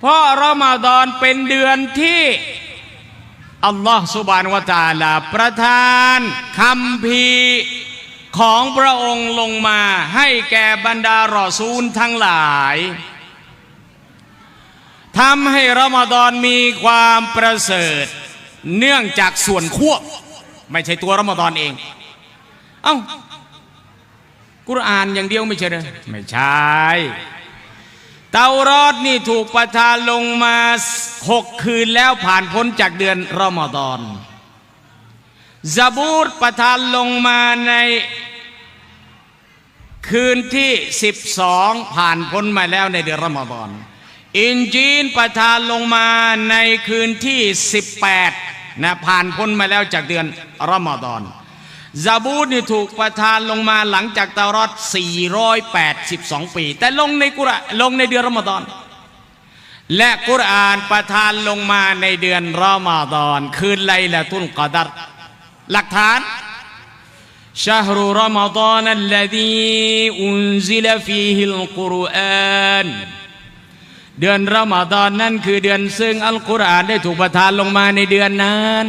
เพราะรอมฎอนเป็นเดือนที่อัลลอฮ์สุบานวะตาลาประทานคำพีของพระองค์ลงมาให้แก่บรรดารอซูลทั้งหลายทำให้รอมฎอนมีความประเสริฐ เนื่องจากส่วนควบ ไม่ใช่ตัวรอมฎอนเอง เอ้ากุรอานอย่างเดียวไม่ใช่เหรอไม่ใช่ เตารอดนี่ถูกประทานลงมาหกคืนแล้วผ่านพ้นจากเดือนรอมฎอนซาบูรประทานลงมาในคืนที่ 12 ผ่านพ้นมาแล้วในเดือนรอมฎอนอินจีนประทานลงมาในคืนที่ 18นะผ่านพ้นมาแล้วจากเดือนรอมฎอน ซาบูรนี่ถูกประทานลงมาหลังจากเตารอด 482 ปี แต่ลงในกุรอานลงในเดือนรอมฎอน และกุรอานประทานลงมาในเดือนรอมฎอน คืนไลละตุลกอดัรหลักฐาน شهر رمضان الذي أنزل فيه القرآن เดือนรอมฎอนนั่นคือเดือนซึ่งอัลกุรอานได้ถูกประทานลงมาในเดือนนั้น